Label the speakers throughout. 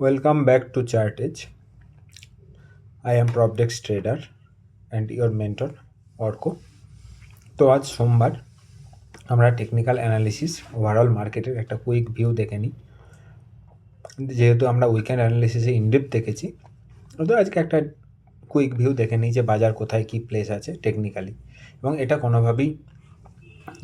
Speaker 1: Welcome back to Chartage. I am PropDex trader and your mentor Arka তো আজ সোমবার আমরা টেকনিক্যাল অ্যানালিসিস ওভারঅল মার্কেটের একটা কুইক ভিউ দেখে নিই। যেহেতু আমরা উইকেন্ড অ্যানালিসিসে ইনডিপ দেখেছি, তো আজকে একটা কুইক ভিউ দেখে নিই যে বাজার কোথায়, কী প্লেস আছে টেকনিক্যালি এবং এটা কোনোভাবেই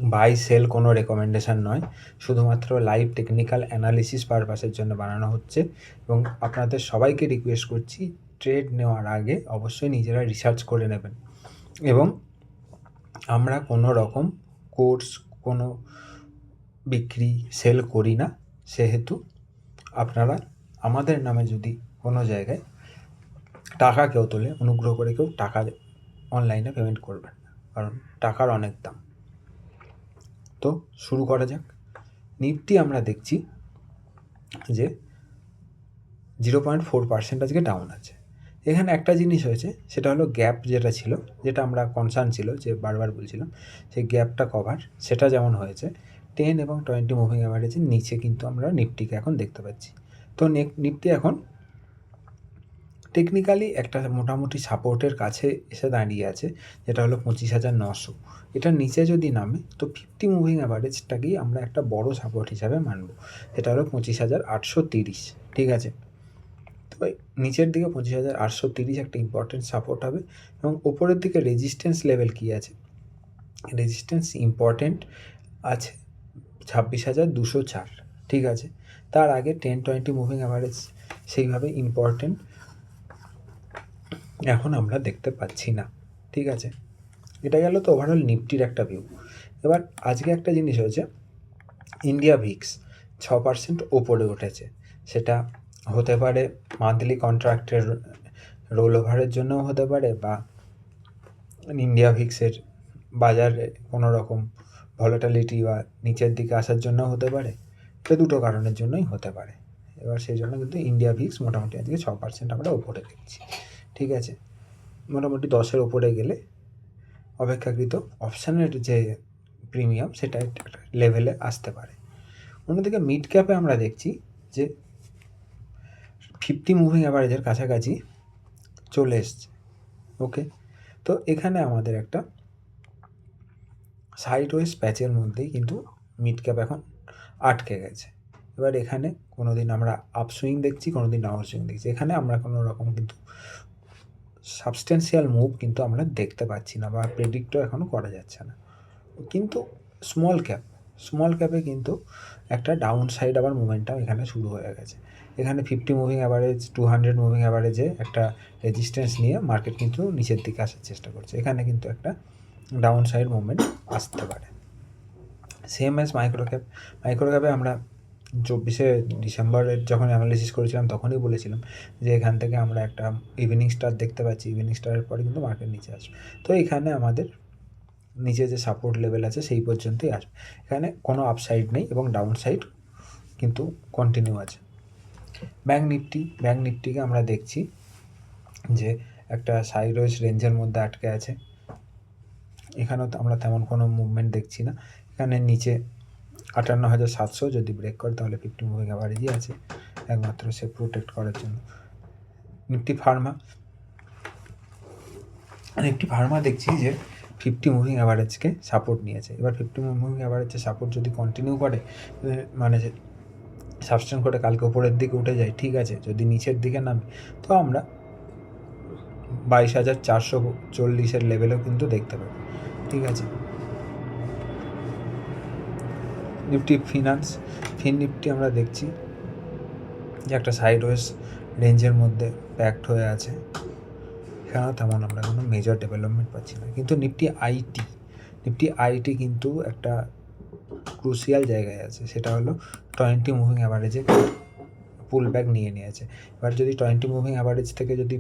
Speaker 1: বাই সেল কোনো রেকমেন্ডেশান নয়। শুধুমাত্র লাইভ টেকনিক্যাল অ্যানালিসিস পারপাসের জন্য বানানো হচ্ছে এবং আপনাদের সবাইকে রিকোয়েস্ট করছি ট্রেড নেওয়ার আগে অবশ্যই নিজেরা রিসার্চ করে নেবেন। এবং আমরা কোনো রকম কোর্স কোনো বিক্রি সেল করি না। সেহেতু আপনারা আমাদের নামে যদি কোনো জায়গায় টাকা কেউ তোলে, অনুগ্রহ করে কেউ টাকা অনলাইনে পেমেন্ট করবেন কারণ টাকার অনেক দাম। তো শুরু করা যাক। নিফটি আমরা দেখছি যে জিরো পয়েন্ট ফোর পার্সেন্ট আজকে ডাউন আছে। এখানে একটা জিনিস হয়েছে, সেটা হলো গ্যাপ যেটা ছিল, যেটা আমরা কনসার্ন ছিল, যে বারবার বলছিলাম সেই গ্যাপটা কভার সেটা যেমন হয়েছে টেন এবং টোয়েন্টি মুভিং অ্যাভারেজের নিচে কিন্তু আমরা নিফটিকে এখন দেখতে পাচ্ছি। তো নিফটি এখন টেকনিক্যালি একটা মোটামুটি সাপোর্টের কাছে এসে দাঁড়িয়ে আছে, যেটা হলো পঁচিশ হাজার নশো। এটার নিচে যদি নামে, তো ফিফটি মুভিং অ্যাভারেজটাকেই আমরা একটা বড় সাপোর্ট হিসাবে মানব যেটা হলো পঁচিশ হাজার আটশো তিরিশ, ঠিক আছে? তো নিচের দিকে পঁচিশ হাজার আটশো তিরিশ একটা ইম্পর্টেন্ট সাপোর্ট হবে, এবং ওপরের দিকে রেজিস্ট্যান্স লেভেল কী আছে? রেজিস্ট্যান্স ইম্পর্টেন্ট আছে ছাব্বিশ হাজার দুশো চার, ঠিক আছে? তার আগে টেন টোয়েন্টি মুভিং অ্যাভারেজ সেইভাবে ইম্পর্টেন্ট এখন আমরা দেখতে পাচ্ছি না, ঠিক আছে? এটা গেল তো ওভারঅল নিফটির একটা ভিউ এবার আজকে একটা জিনিস হয়েছে ইন্ডিয়া ভিক্স ছ পার্সেন্ট ওপরে উঠেছে। সেটা হতে পারে মান্থলি কন্ট্রাক্টের রোল ওভারের জন্যও হতে পারে বা ইন্ডিয়া ভিক্সের বাজারে কোনো রকম ভলেটালিটি বা নিচের দিকে আসার জন্যও হতে পারে এটা দুটো কারণের জন্যই হতে পারে। এবার সেই জন্য কিন্তু ইন্ডিয়া ভিক্স মোটামুটি আজকে ছ পার্সেন্ট আমরা ওপরে দেখছি। ঠিক আছে? মোটামুটি দশের ওপরে গেলে অপেক্ষাকৃত অপশানের যে প্রিমিয়াম সেটা একটা লেভেলে আসতে পারে। অন্যদিকে মিড ক্যাপে আমরা দেখছি যে ফিফটি মুভিং অ্যাভারেজের কাছাকাছি চলে এসছে। ওকে তো এখানে আমাদের একটা সাইড ওয়েস প্যাচের মধ্যেই কিন্তু মিড ক্যাপ এখন আটকে গেছে। এবার এখানে কোনো দিন আমরা আপসুইং দেখছি কোনো দিন ডাউন সুইং দেখছি। এখানে আমরা কোনো রকম কিন্তু সাবস্টেন্সিয়াল মুভ কিন্তু আমরা দেখতে পাচ্ছি না বা প্রেডিক্টও এখনও করা যাচ্ছে না। কিন্তু স্মল ক্যাপ স্মল ক্যাপে কিন্তু একটা ডাউন সাইড আবার মুভমেন্টটাও এখানে শুরু হয়ে গেছে। এখানে fifty moving average two hundred moving অ্যাভারেজে একটা রেজিস্ট্যান্স নিয়ে মার্কেট কিন্তু নিচের দিকে আসার চেষ্টা করছে। এখানে কিন্তু একটা ডাউন সাইড মুভমেন্ট আসতে পারে। Same as micro cap micro ক্যাপে আমরা চব্বিশে ডিসেম্বরের যখন অ্যানালিসিস করেছিলাম, তখনই বলেছিলাম যে এখান থেকে আমরা একটা ইভিনিং স্টার দেখতে পাচ্ছি। ইভিনিং স্টারের পরে কিন্তু মার্কেট নিচে আসবে। তো এখানে আমাদের নিচে যে সাপোর্ট লেভেল আছে, সেই পর্যন্তই আসবে। এখানে কোনো আপসাইড নেই এবং ডাউন সাইড কিন্তু কন্টিনিউ আছে। ব্যাঙ্ক নিফটি ব্যাঙ্ক নিফটিকে আমরা দেখছি যে একটা সাইডওয়েজ রেঞ্জের মধ্যে আটকে আছে। এখানেও আমরা তেমন কোনো মুভমেন্ট দেখছি না। এখানে নিচে আটান্ন হাজার সাতশো যদি ব্রেক করে, তাহলে ফিফটি মুভিং অ্যাভারেজই আছে। একমাত্র সে প্রোটেক্ট করার জন্য। নিফটি ফার্মা নিফটি ফার্মা দেখছি যে ফিফটি মুভিং অ্যাভারেজকে সাপোর্ট নিয়েছে। এবার ফিফটি মুভিং অ্যাভারেজে সাপোর্ট যদি কন্টিনিউ করে মানে সাবস্টেন করে কালকে ওপরের দিকে উঠে যায়, ঠিক আছে, যদি নিচের দিকে নামে, তো আমরা বাইশ হাজার চারশো চল্লিশের লেভেলেও কিন্তু দেখতে পাবো। ঠিক আছে? নিফটি ফিনান্স ফিন নিফটি আমরা দেখছি, যে একটা সাইড ওয়েস রেঞ্জের মধ্যে প্যাকড হয়ে আছে। এখানেও তেমন আমরা কোনো মেজর ডেভেলপমেন্ট পাচ্ছি না। কিন্তু নিফটি আইটি নিফটি আইটি কিন্তু একটা ক্রুশিয়াল জায়গায় আছে। সেটা হলো টোয়েন্টি মুভিং অ্যাভারেজে পুল ব্যাক নিয়ে নিয়েছে। এবার যদি টোয়েন্টি মুভিং অ্যাভারেজ থেকে যদি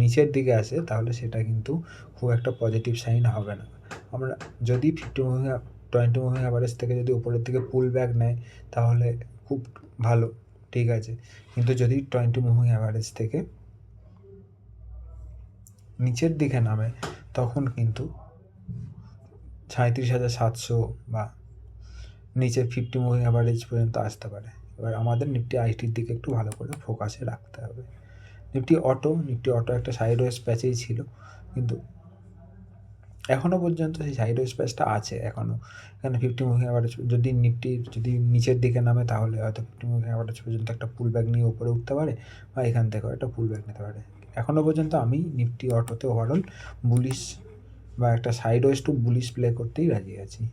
Speaker 1: নিচের দিকে আসে, তাহলে সেটা কিন্তু খুব একটা পজিটিভ সাইন হবে না। আমরা যদি fifty moving twenty moving average থেকে যদি উপরের দিকে পুল ব্যাক নেয়, তাহলে খুব ভালো, ঠিক আছে। কিন্তু যদি টোয়েন্টি মুভিং অ্যাভারেজ থেকে নিচের দিকে নামে, তখন কিন্তু সাঁত্রিশ হাজার সাতশো বা নিচে ফিফটি মুভিং অ্যাভারেজ পর্যন্ত আসতে পারে। এবার আমাদের নিফটি আইটির দিকে একটু ভালো করে ফোকাসে রাখতে হবে। নিফটি অটো নিফটি অটো একটা সাইড ওয়েস প্যাচেই ছিল। কিন্তু এখনও পর্যন্ত সেই সাইড ওয়েস প্যাচটা আছে এখনও এখানে ফিফটি মুভিং অ্যাভারেজ যদি নিফটি যদি নিচের দিকে নামে তাহলে হয়তো ফিফটি মুভিং অ্যাভারেজ পর্যন্ত একটা পুল ব্যাগ নিয়ে উপরে উঠতে পারে বা এখান থেকেও একটা পুল ব্যাক নিতে পারে। এখনও পর্যন্ত আমি নিফটি অটোতে ওভারঅল বুলিশ বা একটা সাইড টু বুলিশ প্লে করতেই রাজি আছি।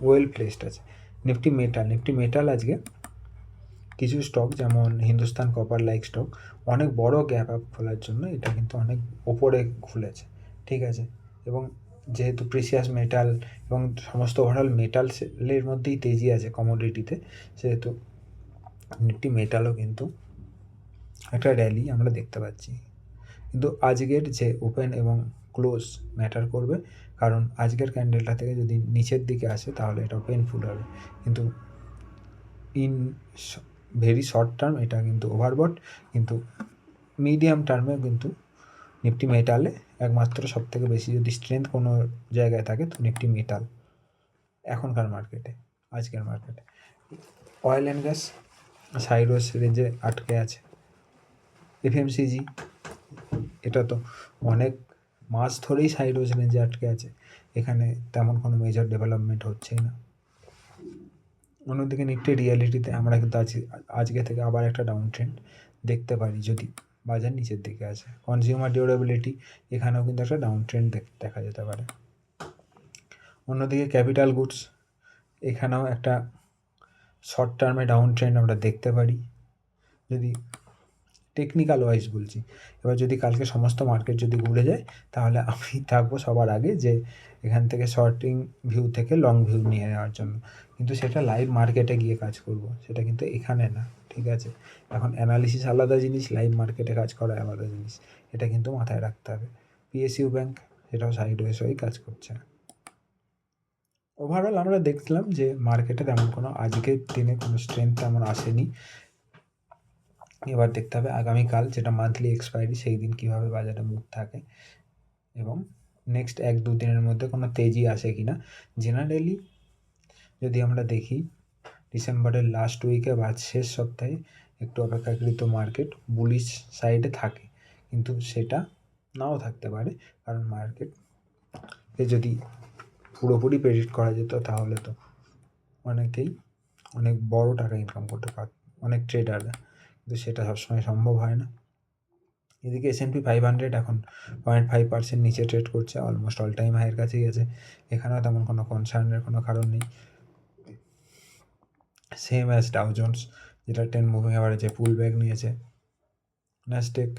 Speaker 1: ওয়েল প্লেসড আছে। নিফটি মেটাল নিফটি মেটাল আজকে কিছু স্টক যেমন হিন্দুস্তান কপার লাইক স্টক অনেক বড় গ্যাপ আপ খোলার জন্য এটা কিন্তু অনেক ওপরে খুলেছে, ঠিক আছে? এবং যেহেতু প্রিসিয়াস মেটাল এবং সমস্ত ওভারঅল মেটালসের মধ্যেই তেজি আছে কমোডিটিতে সেহেতু নিফটি মেটালও কিন্তু একটা র্যালি আমরা দেখতে পাচ্ছি। কিন্তু আজকের যে ওপেন এবং ক্লোজ ম্যাটার করবে, কারণ আজকের ক্যান্ডেলটা থেকে যদি নিচের দিকে আসে তাহলে এটা পেনফুল হবে। কিন্তু ইন ভেরি শর্ট টার্ম এটা কিন্তু ওভারবট কিন্তু মিডিয়াম টার্মে কিন্তু নিফটি মেটালে একমাত্র সব থেকে বেশি যদি স্ট্রেংথ কোনো জায়গায় থাকে তো নিফটি মেটাল এখনকার মার্কেটে আজকের মার্কেটে অয়েল অ্যান্ড গ্যাস সাইরোস রেঞ্জে আটকে আছে। এফএমসিজি এটা তো অনেক মাস ধরেই সাইরোস রেঞ্জে আটকে আছে। এখানে তেমন কোনো মেজর ডেভেলপমেন্ট হচ্ছেই না। অন্যদিকে নিফটি রিয়ালিটিতে আমরা কিন্তু আজ, আজকে থেকে আবার একটা ডাউন ট্রেন্ড দেখতে পারি, যদি বাজার নিচের দিকে আছে। কনজিউমার ডিউরেবিলিটি এখানেও কিন্তু একটা ডাউন ট্রেন্ড দেখা যেতে পারে। অন্যদিকে ক্যাপিটাল গুডস এখানেও একটা শর্ট টার্মে ডাউন ট্রেন্ড আমরা দেখতে পারি। যদি টেকনিক্যাল ওয়াইজ বলছি। এবার যদি কালকে সমস্ত মার্কেট যদি ঘুরে যায়, তাহলে আমি থাকব সবার আগে যে এখান থেকে শর্টিং ভিউ থেকে লং ভিউ নিয়ে নেওয়ার জন্য। কিন্তু সেটা লাইভ মার্কেটে গিয়ে কাজ করব, সেটা কিন্তু এখানে না, ঠিক আছে? এখন অ্যানালিসিস আলাদা জিনিস লাইভ মার্কেটে কাজ করা আলাদা জিনিস, এটা কিন্তু মাথায় রাখতে হবে। পিএসইউ ব্যাংক সেটাও সাইড ওয়েস হয়েই কাজ করছে। ওভারঅল আমরা দেখলাম যে মার্কেটে তেমন কোনো আজকের দিনে কোনো স্ট্রেংথ তেমন আসেনি। এবার দেখতে হবে আগামীকাল যেটা মান্থলি এক্সপায়ারি সেই দিন কীভাবে বাজারে মুভ থাকে। এবং নেক্সট এক দু দিনের মধ্যে কোনো তেজি আসে কি না জেনারেলি যদি আমরা দেখি, ডিসেম্বরের লাস্ট উইকে বা শেষ সপ্তাহে একটু অপেক্ষাকৃত মার্কেট বুলিশ সাইডে থাকে। কিন্তু সেটা নাও থাকতে পারে, কারণ মার্কেটকে যদি পুরোপুরি প্রেডিক্ট করা যেত, তাহলে তো অনেকেই অনেক বড় টাকা ইনকাম করতে পারত অনেক ট্রেডাররা কিন্তু সেটা সবসময় সম্ভব হয় না। এদিকে S N P five hundred এখন পয়েন্ট ফাইভ পার্সেন্ট নিচে ট্রেড করছে অলমোস্ট অল টাইম হাইয়ের কাছেই আছে। এখানেও তেমন কোনো কনসার্নের কোনো কারণ নেই। সেম অ্যাজ ডাউ জোন্স যেটা টেন মুভিং অ্যাভারেজে পুল ব্যাগ নিয়েছে। ন্যাস্টেক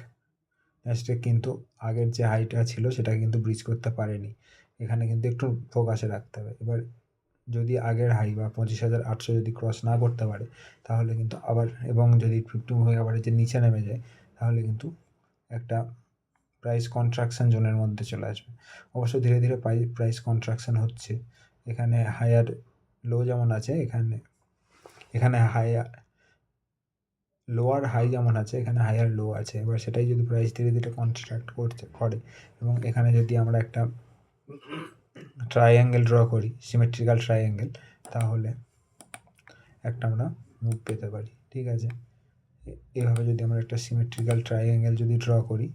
Speaker 1: ন্যাস্টেক কিন্তু আগের যে হাইটা ছিল, সেটা কিন্তু ব্রিজ করতে পারেনি। এখানে কিন্তু একটু ফোকাসে রাখতে হবে। এবার যদি আগের হাই বা পঁচিশ হাজার আটশো যদি ক্রস না করতে পারে, তাহলে কিন্তু আবার, এবং যদি ফিফটি মুভিং অ্যাভারেজের নিচে নেমে যায়, তাহলে কিন্তু একটা প্রাইস কন্ট্রাকশান জোনের মধ্যে চলে আসবে। অবশ্য ধীরে ধীরে প্রাইস কন্ট্রাকশান হচ্ছে। এখানে হায়ার লো যেমন আছে, এখানে এখানে হায়ার লোয়ার হাই যেমন আছে, এখানে হায়ার লো আছে। এবার সেটাই যদি প্রাইস ধীরে ধীরে কন্ট্রাক্ট করছে করে, এবং এখানে যদি আমরা একটা ট্রাইঅ্যাঙ্গেল ড্র করি সিমেট্রিক্যাল ট্রাইঅ্যাঙ্গেল তাহলে একটা আমরা মুভ পেতে পারি, ঠিক আছে? এভাবে যদি আমরা একটা সিমেট্রিক্যাল ট্রাইঅ্যাঙ্গেল যদি ড্র করি,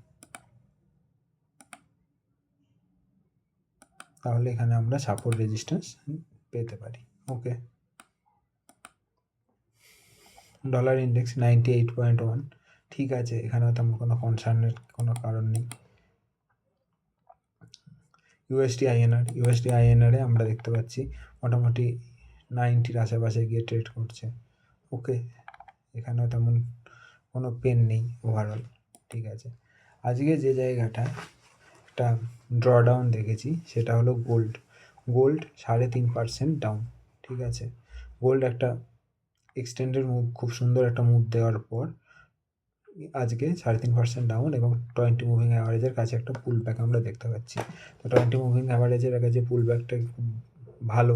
Speaker 1: তাহলে এখানে আমরা সাপোর্ট রেজিস্ট্যান্স পেতে পারি okay dollar index ninety eight point one ঠিক আছে? এখানেও তেমন কোনো কনসার্নের কোনো কারণ নেই। ইউএসডি আইএনআর ইউএসডি আইএনআরে আমরা দেখতে পাচ্ছি মোটামুটি নাইনটির আশেপাশে গিয়ে ট্রেড করছে। ওকে এখানেও তেমন কোনো পেন নেই ওভারঅল ঠিক আছে। আজকে যে জায়গাটা একটা ড্রডাউন দেখেছি, সেটা হলো গোল্ড গোল্ড সাড়ে তিন পার্সেন্ট ডাউন ঠিক আছে। গোল্ড একটা এক্সটেন্ডেড মুভ খুব সুন্দর একটা মুভ দেওয়ার পর আজকে সাড়ে তিন পার্সেন্ট ডাউন এবং টোয়েন্টি মুভিং অ্যাভারেজের কাছে একটা পুল ব্যাক আমরা দেখতে পাচ্ছি। তো টোয়েন্টি মুভিং অ্যাভারেজের কাছে পুল ব্যাকটা ভালো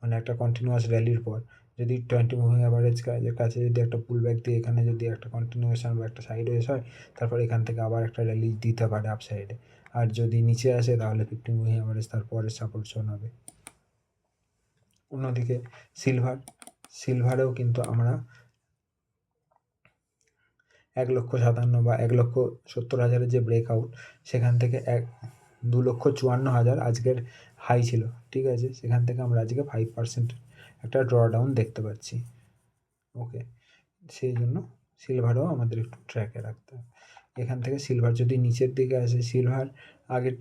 Speaker 1: মানে একটা কন্টিনিউয়াস র্যালির পর, যদি টোয়েন্টি মুভিং অ্যাভারেজ কাছে যদি একটা পুল ব্যাক দিয়ে এখানে যদি একটা কন্টিনিউয়েশন বা একটা সাইড ওয়েস হয়, তারপর এখান থেকে আবার একটা র্যালি দিতে পারে আপ সাইডে আর যদি নিচে আসে, তাহলে ফিফটি মুভিং অ্যাভারেজ তারপরে সাপোর্ট শোন হবে। অন্যদিকে সিলভার সিলভারেও কিন্তু আমরা এক লক্ষ সাতান্ন বা এক লক্ষ সত্তর হাজারের যে ব্রেকআউট সেখান থেকে এক, দু লক্ষ চুয়ান্ন হাজার আজকের হাই ছিল, ঠিক আছে? সেখান থেকে আমরা আজকে ফাইভ পার্সেন্ট একটা ড্রডাউন দেখতে পাচ্ছি। ওকে সেই জন্য সিলভারও আমাদের একটু ট্র্যাকে রাখতে হবে। এখান থেকে সিলভার যদি নিচের দিকে আসে সিলভার আগের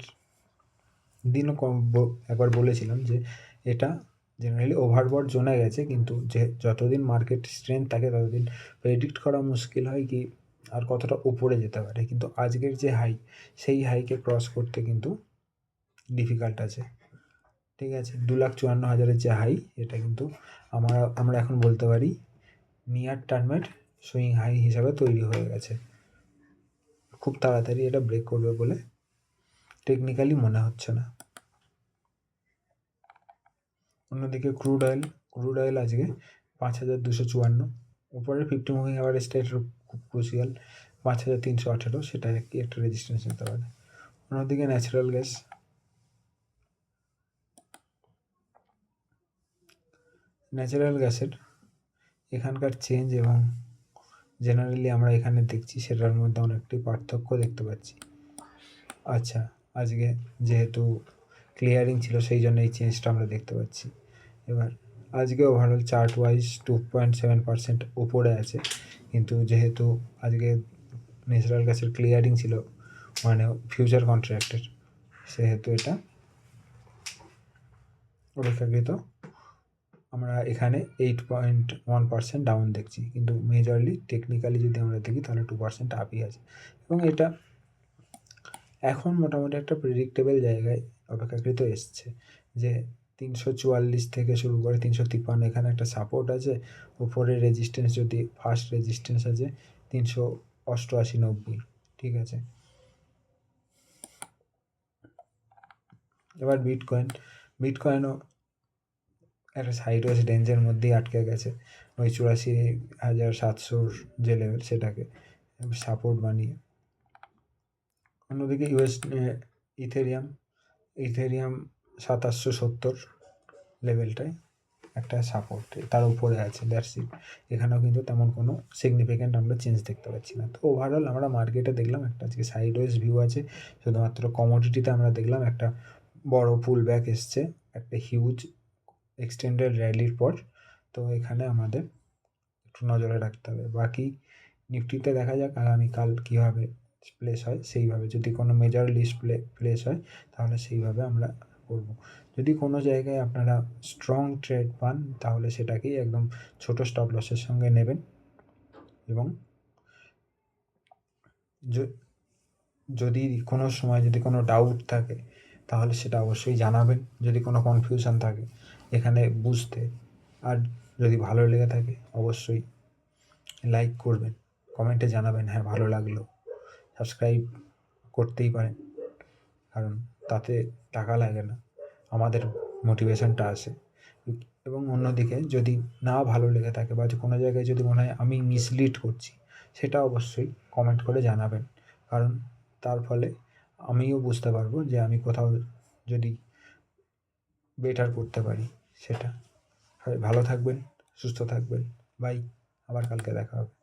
Speaker 1: দিনও কম একবার বলেছিলাম যে এটা জেনারেলি ওভারবট জোনে গেছে, কিন্তু যে যতদিন মার্কেট স্ট্রেংথ থাকে ততদিন প্রেডিক্ট করা মুশকিল হয় কি আর কতটা উপরে যেতে পারে। কিন্তু আজকের যে হাই সেই হাইকে ক্রস করতে কিন্তু ডিফিকাল্ট আছে। ঠিক আছে? দু লাখ চুয়ান্ন হাজারের যে হাই এটা কিন্তু আমরা আমরা এখন বলতে পারি নিয়ার টার্মের সুইং হাই হিসাবে তৈরি হয়ে গেছে। খুব তাড়াতাড়ি এটা ব্রেক করবে বলে টেকনিক্যালি মনে হচ্ছে না। অন্যদিকে ক্রুড অয়েল ক্রুড অয়েল আজকে পাঁচ হাজার দুশো চুয়ান্ন। উপরের ফিফটি মুভিং অ্যাভারেজটা এটা খুব ক্রুশিয়াল পাঁচ হাজার তিনশো আঠেরো, সেটা কি একটা রেজিস্ট্যান্স নিতে পারে। অন্যদিকে ন্যাচারাল গ্যাস ন্যাচারাল গ্যাসের এখানকার চেঞ্জ এবং জেনারেলি আমরা এখানে দেখছি, সেটার মধ্যে অনেকটাই পার্থক্য দেখতে পাচ্ছি। আচ্ছা আজকে যেহেতু ক্লিয়ারিং ছিল, সেই জন্য এই চেঞ্জটা আমরা দেখতে পাচ্ছি। এবার আজকে overall chart wise two point seven percent উপরে আছে। কিন্তু যেহেতু আজকে ন্যাচারাল গ্যাসের ক্লিয়ারিং ছিল মানে ফিউচার কন্ট্রাক্টের সেহেতু এটা অপেক্ষাকৃত আমরা এখানে eight point one percent down দেখছি। কিন্তু মেজরলি টেকনিক্যালি যদি আমরা দেখি, তাহলে টু পার্সেন্ট আপই আছে। এবং এটা এখন মোটামুটি একটা প্রেডিক্টেবল জায়গায় অপেক্ষাকৃত এসছে যে তিনশো চুয়াল্লিশ থেকে শুরু করে তিনশো তিপ্পান্ন এখানে একটা সাপোর্ট আছে। উপরে রেজিস্ট্যান্স যদি ফার্স্ট রেজিস্ট্যান্স আছে তিনশো অষ্টআশি নব্বই, ঠিক আছে? এবার বিটকয়েন বিটকয়েনও একটা সাইডওয়েজ রেঞ্জের মধ্যেই আটকে গেছে। ওই চুরাশি হাজার সাতশোর যে লেভেল সেটাকে সাপোর্ট বানিয়ে। অন্যদিকে ইউএস ইথেরিয়াম ইথেরিয়াম সাতাশশো সত্তর লেভেলটায় একটা সাপোর্ট তার উপরে আছে দ্যাটস এখানেও কিন্তু তেমন কোনো সিগনিফিক্যান্ট আমরা চেঞ্জ দেখতে পাচ্ছি না। তো ওভারঅল আমরা মার্কেটে দেখলাম একটা, আজকে সাইডওয়েজ ভিউ আছে, শুধুমাত্র কমোডিটিতে আমরা দেখলাম একটা বড় পুল ব্যাক এসছে, একটা হিউজ এক্সটেন্ডেড র্যালির পর। তো এখানে আমাদের একটু নজরে রাখতে হবে। বাকি নিফটিতে দেখা যাক আগামীকাল কীভাবে প্লেস হয়, সেইভাবে। যদি কোনো মেজর লিস্ট প্লে প্লেস হয়, তাহলে সেইভাবে আমরা করব। যদি কোনো জায়গায় আপনারা স্ট্রং ট্রেড পান, তাহলে সেটাকেই একদম ছোট স্টপ লসের সঙ্গে নেবেন এবং যদি কোনো সময় যদি কোনো ডাউট থাকে, তাহলে সেটা অবশ্যই জানাবেন। যদি কোনো কনফিউশন থাকে, এখানে বুঝতে। আর যদি ভালো লেগে থাকে, অবশ্যই লাইক করবেন। কমেন্টে জানাবেন হ্যাঁ ভালো লাগল। সাবস্ক্রাইব করতেই পারেন। কারণ তাতে টাকা লাগে না, আমাদের মোটিভেশনটা আসে। এবং অন্যদিকে যদি না ভালো লেগে থাকে বা কোনো জায়গায় যদি মনে হয় আমি মিসলিড করছি, সেটা অবশ্যই কমেন্ট করে জানাবেন। কারণ তার ফলে আমিও বুঝতে পারব যে আমি কোথাও যদি বেটার করতে পারি সেটা। ভালো থাকবেন, সুস্থ থাকবেন। বাই আবার কালকে দেখা হবে।